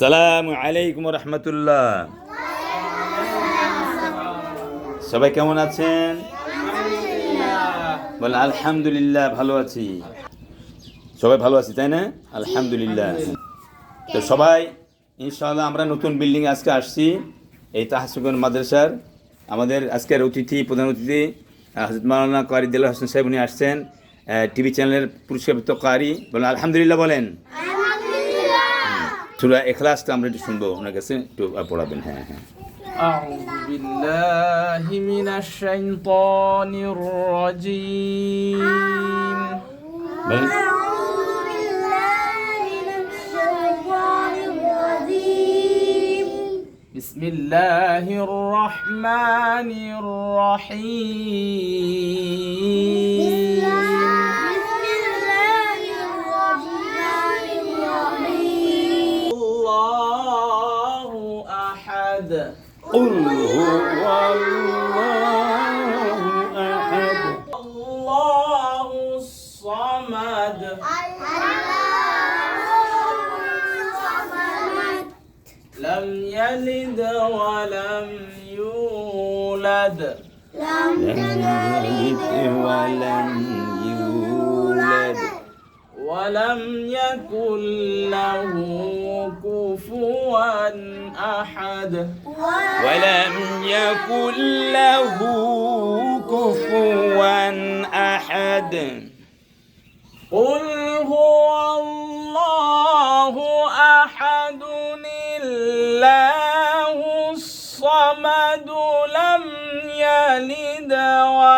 সালামু আলাইকুম রহমতুল্লাহ। সবাই কেমন আছেন? বলে আলহামদুলিল্লাহ, ভালো আছি। সবাই ভালো আছি, তাই না? আলহামদুলিল্লাহ। তো সবাই, ইনশাআল্লাহ আমরা নতুন বিল্ডিং আজকে আসছি, এই তাহাসুগন মাদ্রাসার। আমাদের আজকের অতিথি, প্রধান অতিথি হজরত মাওলানা কারি দিল হোসেন সাহেব, উনি আসছেন। টিভি চ্যানেলের পুরস্কারপ্রাপ্ত কারি। বলেন, আলহামদুলিল্লাহ বলেন। সুরা এখলাসটা আমরা একটু শুনবো ওনার কাছে একটু পড়াবেন হ্যাঁ হ্যাঁ أعوذ بالله من الشيطان الرجيم বলেন أعوذ بالله من الشيطان الرجيم بسم الله الرحمن بسم الرحيم أحد. قل هو الله أحد. الله الصمد. لم يلد ولم يولد. لم يلد ولم يولد ولم يكن له كفوا أحد. ولم يكن له كفوا أحد. قل هو الله أحد الله الصمد لم يلد ولم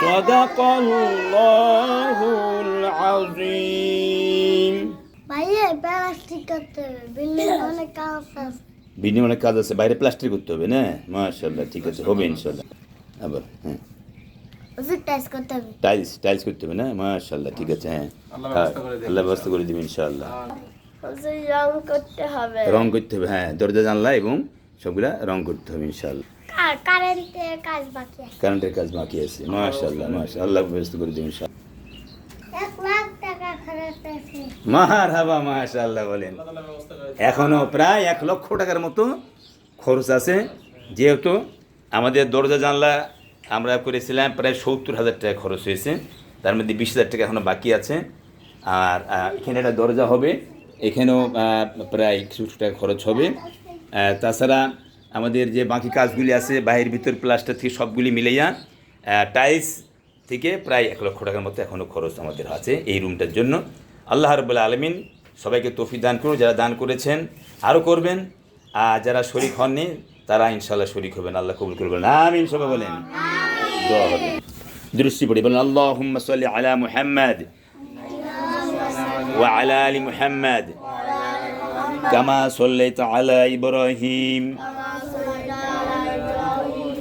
صدق الله العظيم ভাইয়া প্লাস্টিক করতে হবে বিল্ডিং অনেক কাজ আছে বিল্ডিং অনেক কাজ আছে বাইরে প্লাস্টিক করতে হবে না মাশাল্লাহ ঠিক আছে হবে ইনশাল্লাহ আবার হ্যাঁ ওষুধ টেস্ট করতে হবে টাইলস টাইলস করতে হবে না মাশাল্লাহ ঠিক আছে হ্যাঁ আল্লাহ ব্যবস্থা করে দিবে ইনশাআল্লাহ ওষুধ রং করতে হবে রং করতে হবে হ্যাঁ দরজা জানলা এবং সবগুলা রং করতে হবে ইনশাআল্লাহ আর কারেন্টের কাজ বাকি আছে। কারেন্টের কাজ বাকি আছে। মাশাল্লাহ মাশাল্লাহ আল্লাহ ব্যবস্থা করে দিবে ইনশাআল্লাহ। এক লাখ টাকা খরচ আছে মাহার হাবা মাশাল্লাহ বলেন। এখনও প্রায় এক লক্ষ টাকার মতো খরচ আছে। যেহেতু আমাদের দরজা জানলা আমরা করেছিলাম প্রায় সত্তর হাজার টাকা খরচ হয়েছে। তার মধ্যে বিশ হাজার টাকা এখনও বাকি আছে। আর এখানে একটা দরজা হবে। এখানেও প্রায় কিছু টাকা খরচ হবে। তাছাড়া আমাদের যে বাকি কাজগুলি আছে, বাহির ভিতর প্লাস্টার থেকে সবগুলি মিলাইয়া টাইলস থেকে প্রায় এক লক্ষ টাকার মতো এখনও খরচ আমাদের আছে এই রুমটার জন্য। আল্লাহ রবুল্লা আলমিন সবাইকে তফি দান করুন যারা দান করেছেন আরও করবেন, আর যারা শরিক হননি, তারা ইনশাল্লাহ শরিক হবেন। আল্লাহ কবুল করবেন আমিন, সবাই বলেন। দোয়া দৃষ্টি পড়ি, বলেন আল্লাহ আলা মুহাম্মদ ওয়া আলা আলী মুহাম্মদ কামা সাল্লাইতা আলা ইব্রাহিম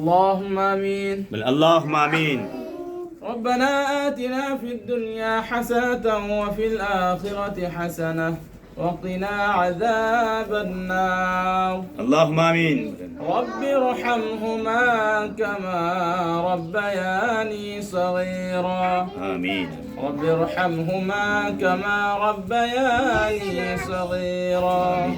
اللهم آمين. بل اللهم آمين. ربنا آتنا في الدنيا حسنة وفي الآخرة حسنة وقنا عذاب النار. اللهم آمين. رب ارحمهما كما ربياني صغيرا. آمين. رب ارحمهما كما ربياني صغيرا.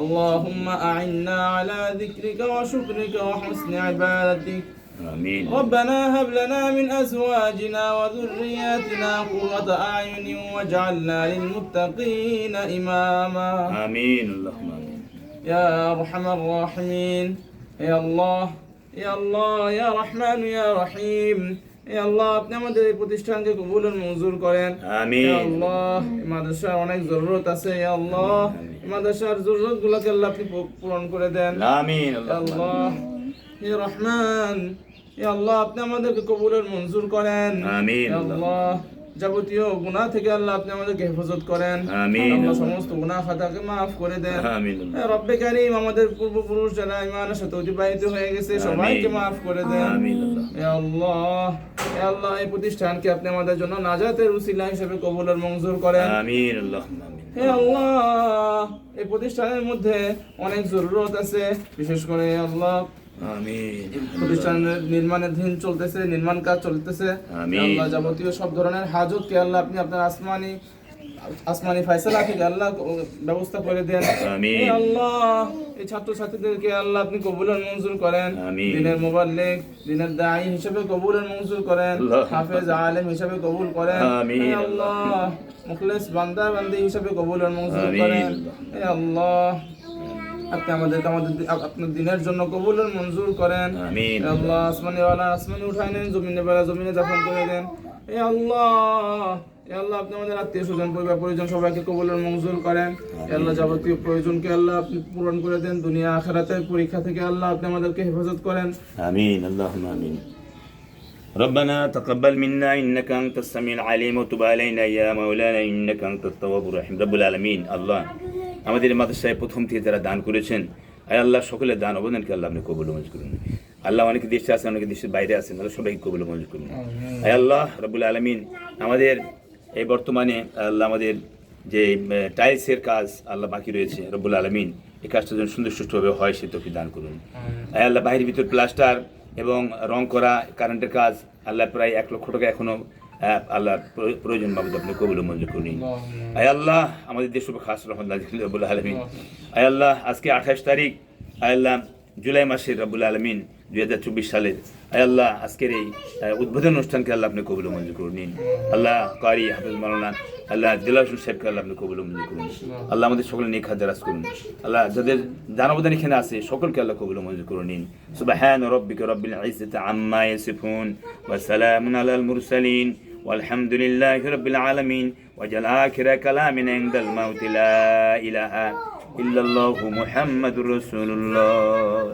اللهم أعنا على ذكرك وشكرك وحسن عبادتك. آمين. ربنا هب لنا من أزواجنا وذرياتنا قرة أعين واجعلنا للمتقين إماما. آمين. اللهم آمين. يا أرحم الراحمين. يا الله يا الله يا رحمن يا رحيم. আল্লাহ আপনি আমাদের এই প্রতিষ্ঠানকে কবুল মঞ্জুর করেন। আমিন। আল্লাহ মাদ্রাসার অনেক জরুরত আছে ইয়া আল্লাহ। মাদ্রাসার জরুরত গুলোকে আল্লাহ আপনি পূরণ করে দেন। আমিন আল্লাহ। ইয়া রহমান। আল্লাহ আপনি আমাদেরকে কবুলের মঞ্জুর করেন। আমিন আল্লাহ। যাবতীয় গুনাহ থেকে আল্লাহ আপনি আমাদেরকে হেফাজত করেন। আমিন। আল্লাহ সমস্ত গুনাহ খাতাকে মাফ করে দেন। আমিন। হ্যাঁ, রব্বে কারিম আমাদের পূর্বপুরুষ যারা ইমানের সাথে অতিবাহিত হয়ে গেছে সবাইকে। মাফ করে দেন। আমিন। আল্লাহ। আল্লাহ আল্লাহ এই প্রতিষ্ঠানকে আপনি আমাদের জন্য নাজাতের উসিলা হিসেবে কবুলের মঞ্জুর করেন। আমিন আমিন। হে আল্লাহ এই প্রতিষ্ঠানের মধ্যে অনেক জরুরত আছে। বিশেষ করে আল্লাহ আমিন। প্রতিষ্ঠানের নির্মাণের দিন চলতেছে নির্মাণ কাজ চলতেছে। আল্লাহ যাবতীয় সব ধরনের হাজত কে আল্লাহ আপনি আপনার আসমানি আসমানি ফয়সালা থেকে আল্লাহ ব্যবস্থা করে দেন। আমিন। আল্লাহ এই ছাত্রছাত্রীদেরকে আল্লাহ আপনি কবুলের মঞ্জুর করেন। দিনের মোবাল্লিক দিনের দায়ী হিসেবে কবুলের মঞ্জুর করেন। হাফেজ আলেম হিসেবে কবুল করেন। আমিন। আল্লাহ মুখলেস বান্দা বান্দি হিসেবে কবুলের মঞ্জুর আমিন। করেন। আল্লাহ। আপনি আমাদেরকে আমাদের দি- আপ- আপনার দিনের জন্য কবুলের মঞ্জুর করেন আমিন। হে আল্লাহ আসমানে ওয়ালা আসমানে উঠাই নেন জমিনে বেলা জমিনে দাফন করে দেন হে আল্লাহ হে আল্লাহ আপনি আমাদের আত্মীয় স্বজন পরিবার পরিজন সবাইকে কবুলের মঞ্জুর করেন হে আল্লাহ যাবতীয় প্রয়োজনকে আল্লাহ আপনি পূরণ করে দেন দুনিয়া আখেরাতের পরীক্ষা থেকে আল্লাহ আপনি আমাদেরকে হেফাজত করেন آمين اللهم آمين ربنا تقبل منا إنك أنت السميع العليم وتب علينا يا مولانا إنك أنت التواب الرحيم رب العالمين الله আমাদের মাদ্রাসায় প্রথম থেকে যারা দান করেছেন আয় আল্লাহ সকলের দান অবদানকে আল্লাহ আপনি কবুল মঞ্জুর করুন। আল্লাহ অনেকে দেশে আছেন অনেকে দেশের বাইরে আছেন আল্লাহ সবাইকে কবুল মঞ্জুর করুন। আয় আল্লাহ রবুল আলমিন আমাদের এই বর্তমানে আল্লাহ আমাদের যে টাইলসের কাজ আল্লাহ বাকি রয়েছে রব্বুল আলমিন। এই কাজটা যেন সুন্দর সুষ্ঠুভাবে হয় সে তোকে দান করুন। আয় আল্লাহ বাহির ভিতর প্লাস্টার এবং রং করা কারেন্টের কাজ আল্লাহ প্রায় এক লক্ষ টাকা এখনও আহ, আল্লাহ প্রয়োজন বাবদ আপনি কবুল মঞ্জুর করুন। আয় আল্লাহ আমাদের দেশ উপর খাস রহমান আলমিন। আয় আল্লাহ আজকে আঠাশ তারিখ আয় আল্লাহ জুলাই মাসের রব্বুল আলমিন দুই হাজার চব্বিশ সালের। আয় আল্লাহ আজকের এই উদ্বোধন অনুষ্ঠানকে আল্লাহ আপনি কবুল মঞ্জুর করুন। নিন আল্লাহ কারি হাফিজ মাওলানা আল্লাহ দিলার হোসেন সাহেবকে আল্লাহ আপনি কবুল মঞ্জুর করুন। আল্লাহ আমাদের সকলে হাত দারাজ করুন। আল্লাহ যাদের জানাবদান এখানে আছে সকলকে আল্লাহ কবুল মঞ্জুর করুন। নিন সুবহান রব্বিকা রব্বিল ইজ্জাতি আম্মা ইয়াসিফুন ওয়া সালামুন আলাল মুরসালিন। والحمد لله رب العالمين. وجل آخر كلامنا عند الموت لا إله إلا الله محمد رسول الله.